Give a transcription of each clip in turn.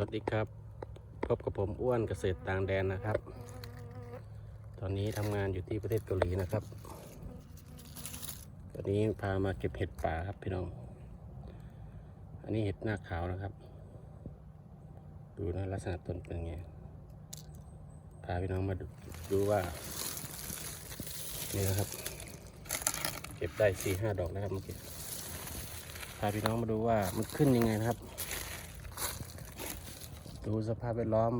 วัสดีครับ พบกับผมอ้วนเกษตรต่างแดนนะครับ ตอนนี้ทำงานอยู่ที่ประเทศเกาหลีนะครับ ตอนนี้พามาเก็บเห็ดป่าครับพี่น้อง อันนี้เห็ดหน้าขาวนะครับ ดูนะลักษณะต้นเป็นไง พาพี่น้องมาดูดูว่า นี่นะครับ เก็บได้สี่ห้าดอกนะครับเมื่อกี้ พาพี่น้องมาดูว่ามันขึ้นยังไงนะครับ ดูสภาพแวดล้อม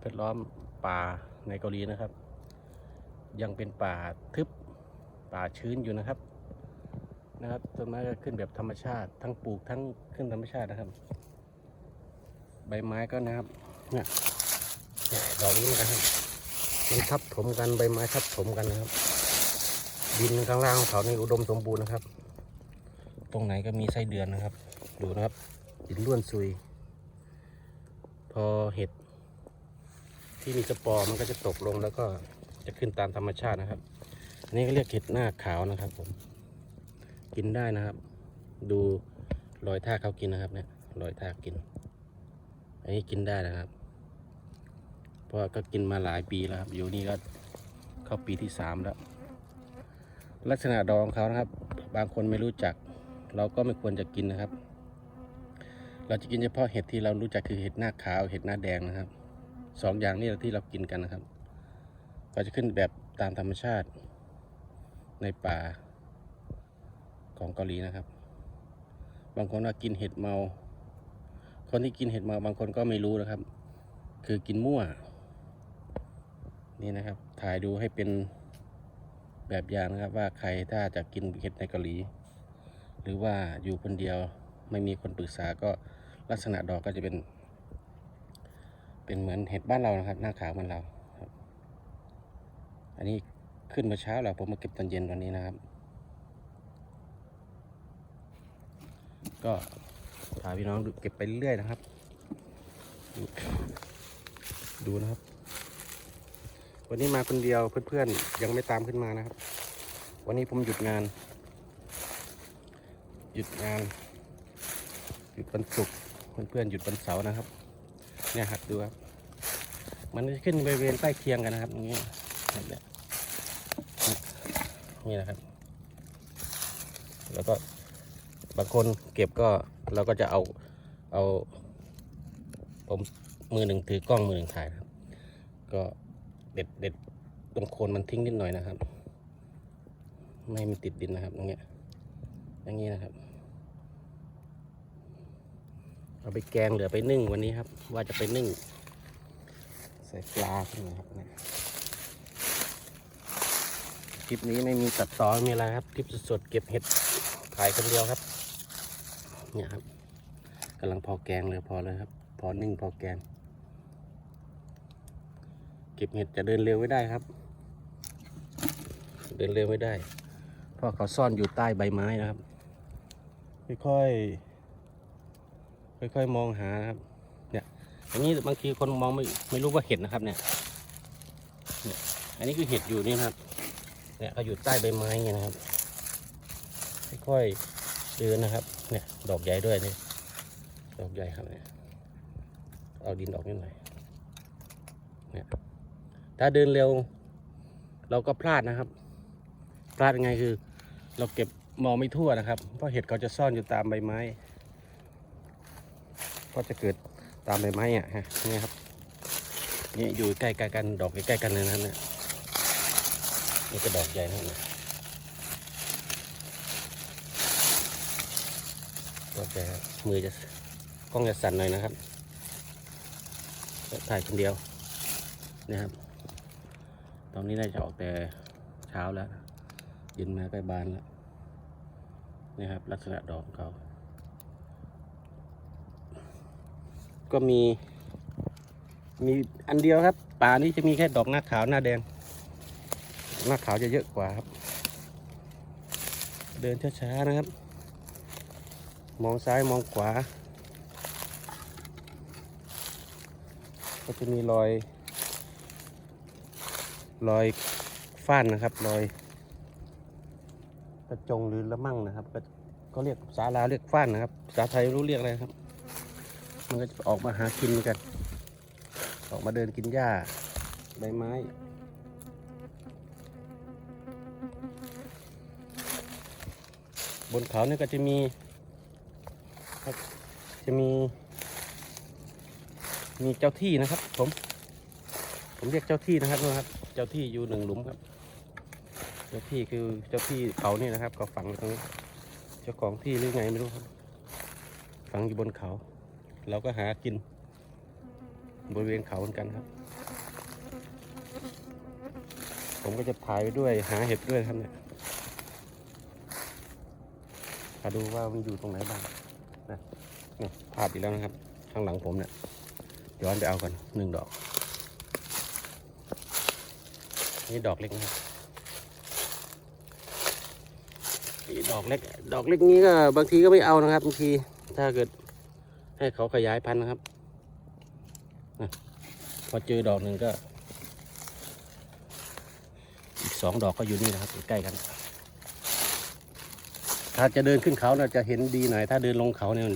แวดล้อมป่าในเกาหลีนะครับ ยังเป็นป่าทึบป่าชื้นอยู่นะครับ นะครับต้นไม้ก็ขึ้นแบบธรรมชาติ ทั้งปลูกทั้งขึ้นธรรมชาตินะครับ ใบไม้ก็นะครับเนี่ยเนี่ยดอกนี้นกันครับมันทับถมกันใบไม้ทับถมกันนะครับ ดินข้างล่างของเขาในอุดมสมบูรณ์นะครับ ตรงไหนก็มีไส้เดือนนะครับ ดูนะครับ ดินล้วนซุย พอเห็ด ที่มีสปอร์มันก็จะตกลงแล้วก็จะขึ้นตามธรรมชาตินะครับ อันนี้ก็เรียกเห็ดหน้าขาวนะครับผม กินได้นะครับ ดูรอยทากเขากินนะครับเนี่ยรอยทากกิน อันนี้กินได้นะครับ เพราะก็กินมาหลายปีแล้วครับ อยู่นี่ก็เข้าปีที่สามแล้ว ลักษณะดอกของเขานะครับ บางคนไม่รู้จัก เราก็ไม่ควรจะกินนะครับ เราจะกินเฉพาะเห็ดที่เรารู้จักคือเห็ดหน้าขาว เห็ดหน้าแดงนะครับสองอย่างนี้ที่เรากินกันนะครับ ก็จะขึ้นแบบตามธรรมชาติในป่าของเกาหลีนะครับ บางคนว่ากินเห็ดเมา คนที่กินเห็ดเมาบางคนก็ไม่รู้นะครับ คือกินมั่ว นี่นะครับ ถ่ายดูให้เป็นแบบอย่างนะครับ ว่าใครถ้าจะกินเห็ดในเกาหลี หรือว่าอยู่คนเดียวไม่มีคนปรึกษาก็ ลักษณะดอกก็จะเป็น เป็นเหมือนเห็ดบ้านเรานะครับ หน้าขาวเหมันเราครับ อันนี้ขึ้นมาเช้าแล้วผมมาเก็บตอนเย็นวันนี้นะครับ ก็พาพี่น้องดูเก็บไปเรื่อยนะครับดูดูนะครับ วันนี้มาคนเดียวเพื่อนๆยังไม่ตามขึ้นมานะครับ วันนี้ผมหยุดงาน หยุดงานหยุดวันศุกร์ เพื่อนๆหยุดวันเสาร์นะครับ เนี่ยครับดูครับ มันจะขึ้นบริเวณใกล้เคียงกันนะครับอย่างนี้แบบเนี้ยนี่นะครับ แล้วก็บางคนเก็บก็เราก็จะเอาเอาผมมือหนึ่งถือกล้องมือหนึ่งถ่ายครับ ก็เด็ดเด็ดตรงโคนมันทิ้งนิดหน่อยนะครับ ไม่ให้มันติดดินนะครับอย่างเงี้ยอย่างนี้นะครับ เอาไปแกงเหลือไปนึ่งวันนี้ครับ ว่าจะไปนึ่ง ใส่ปลาขึ้นนะครับเนี่ยคลิปนี้ไม่มีตัดต่อม่มีอะไรครับคลิปสดๆเก็บเห็ดขายคนเดียวครับ เนี่ยครับกำลังพอแกงเลยพอเลยครับ พอนึ่งพอแกง เก็บเห็ดจะเดินเร็วไม่ได้ครับ เดินเร็วไม่ได้ เพราะเขาซ่อนอยู่ใต้ใบไม้นะครับ ค่อยๆ ค่อยๆมองหาครับเนี่ยอันนี้บางทีคนมองไม่ไม่รู้ว่าเห็ดนะครับเนี่ยเนี่ยอันนี้คือเห็ดอยู่นี่ครับเนี่ยเขาอยู่ใต้ใบไม้เงี้ยนะครับ ค่อยๆเดินนะครับ เนี่ย ดอกใหญ่ด้วยนี่ดอกใหญ่ครับเนี่ยเอาดินออกนิดหน่อยเนี่ยถ้าเดินเร็ว เราก็พลาดนะครับ พลาดยังไงคือ เราเก็บมองไม่ทั่วนะครับ เพราะเห็ดเขาจะซ่อนอยู่ตามใบไม้ ก็จะเกิดตามใบไม้อะฮะนี่ครับนี่อยู่ใกล้ๆกันดอกใกล้ๆกันเลยนะเนี่ยนี่ก็ดอกใหญ่นะครับเนี่ยกใหญ่ครับมือจะกล้องจะสั่นหน่อยนะครับถ่ายคนเดียวนะครับ ตอนนี้น่าจะออกแต่เช้าแล้วเย็นมาใกล้บานแล้วนี่ครับ ลักษณะดอกเขา ก็มี มีอันเดียวครับ ป่านี้จะมีแค่ดอกหน้าขาวหน้าแดง หน้าขาวจะเยอะกว่าครับ เดินช้าๆนะครับ มองซ้ายมองขวา ก็จะมีรอย รอยฟ้านนะครับ รอยกระจงหรือละมั่งนะครับก็เรียกภาลาเรียกฟ้านนะครับภาษาไทยรู้เรียกอะไรครับ มันก็จะออกมาหากินกัน ออกมาเดินกินหญ้าใบไม้บนเขาเนี่ยก็จะมีจะมี มีเจ้าที่นะครับ ผม ผมเรียกเจ้าที่นะครับนะครับ เจ้าที่อยู่หนึ่งหลุมครับ เจ้าที่คือเจ้าที่เขานี่นะครับก็ฝังอยู่ตรงนี้ เจ้าของที่หรือไงไม่รู้ครับ ฝังอยู่บนเขา เราก็หากินบริเวณเขาเหมือนกันครับ ผมก็จะถ่ายไปด้วยหาเห็ดด้วยครับเนี่ยมาดูว่ามันอยู่ตรงไหนบ้างนะเนี่ยพลาดอีกแล้วนะครับ ข้างหลังผมเนี่ยย้อนไปเอากันหนึ่งดอก นี่ดอกเล็กนะครับนี่ดอกเล็ก ดอกเล็กนี้ก็บางทีก็ไม่เอานะครับบางทีถ้าเกิด ให้เขาขยายพันธุ์นะครับนะพอเจอดอกหนึ่งก็ อีกสองดอกก็อยู่นี่นะครับใกล้กัน ถ้าจะเดินขึ้นเขาเนี่ยจะเห็นดีหน่อย ถ้าเดินลงเขาเนี่ย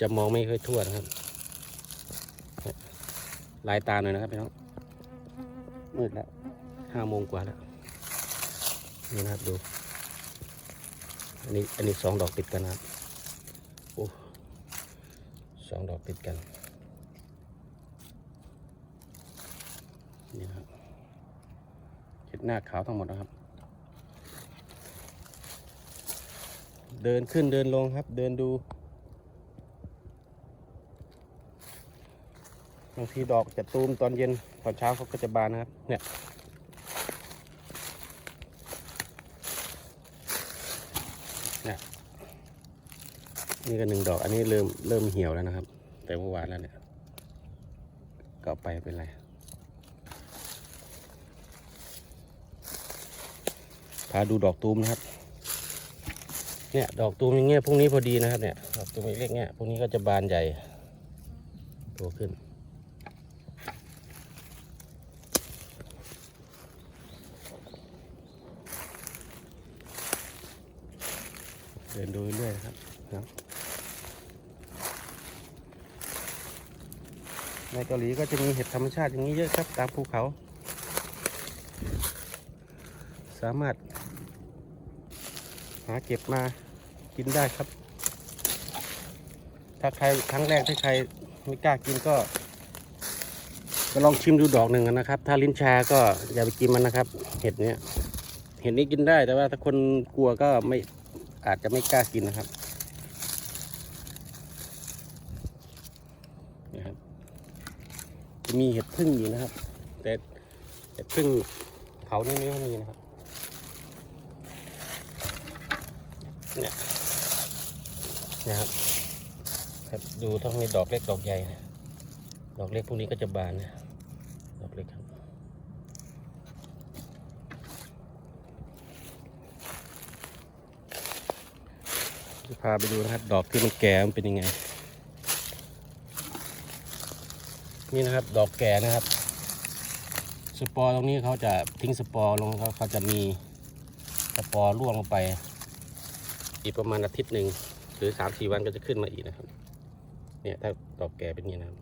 จะมองไม่ค่อยทั่วนะครับลายตาหน่อยนะครับพี่น้องมืดแล้วห้าโมงกว่าแล้วนี่นะครับดู อันนี้อันนี้สองดอกติดกันนะครับ สองดอกติดกัน นี่นะครับเห็ดหน้าขาวทั้งหมดนะครับ เดินขึ้นเดินลงครับ เดินดูบางทีดอกจะตูมตอนเย็นตอนเช้าเขาก็จะบานนะครับ เนี่ย เนี่ย นี่ก็หนึ่งดอก อันนี้เริ่มเริ่มเหี่ยวแล้วนะครับ แต่เมื่อวานแล้วเนี่ย ก็เอาไปเป็นไร พาดูดอกตูมนะครับ เนี่ยดอกตูมอย่างเงี้ยพวกนี้พอดีนะครับ เนี่ยดอกตูมเล็กเงี้ยพวกนี้ก็จะบานใหญ่โตขึ้นเดินดูเรื่อยครับครับ ในเกาหลีก็จะมีเห็ดธรรมชาติอย่างนี้เยอะครับตามภูเขา สามารถ หาเก็บมากินได้ครับ ถ้าใครครั้งแรกที่ใครไม่กล้ากินก็ก็ลองชิมดูดอกหนึ่งนะครับ ถ้าลิ้นชาก็อย่าไปกินมันนะครับ เห็ดเนี้ยเห็ดนี้กินได้แต่ว่าถ้าคนกลัวก็ไม่อาจจะไม่กล้ากินนะครับนี่ครับ จะมีเห็ดพึ่งอยู่นะครับ แต่เห็ดพึ่งเขานี่ไม่ค่อยมีนะครับเนี่ยนะครับครับดูต้องมีดอกเล็กดอกใหญ่นะดอกเล็กพวกนี้ก็จะบานนะดอกเล็กครับจะพาไปดูนะครับ ดอกที่มันแก่มันเป็นยังไง นี่นะครับ ดอกแก่นะครับ สปอร์ตรงนี้เขาจะทิ้งสปอร์ลงเขาเขาจะมีสปอร์ร่วงลงไป อีกประมาณอาทิตย์หนึ่งหรือสามสี่วันก็จะขึ้นมาอีกนะครับ เนี่ยถ้าดอกแก่เป็นอย่างนี้นะครับ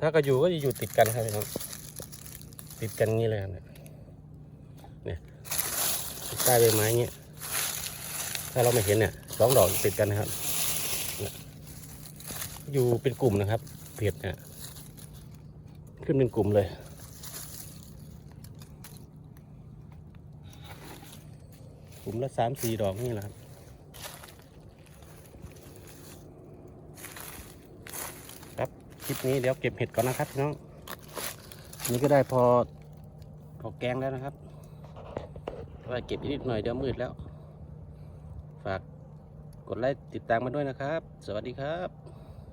ถ้าก็อยู่ก็จะอยู่ติดกันครับพี่น้องติดกันงี้เลยครับเนี่ยเนี่ยใต้ใบไม้เงี้ยถ้าเราไม่เห็นเนี่ยสองดอกติดกันนะครับ อยู่เป็นกลุ่มนะครับ เพียดเนี่ยขึ้นเป็นกลุ่มเลย กลุ่มละสามสี่ดอกนี่แหละครับครับคลิปนี้เดี๋ยวเก็บเห็ดก่อนนะครับพี่น้องนี่ก็ได้พอพอแกงแล้วนะครับว่าเก็บนิดหน่อยเดี๋ยวมืดแล้ว ฝากกดไลค์ติดตามมาด้วยนะครับ สวัสดีครับ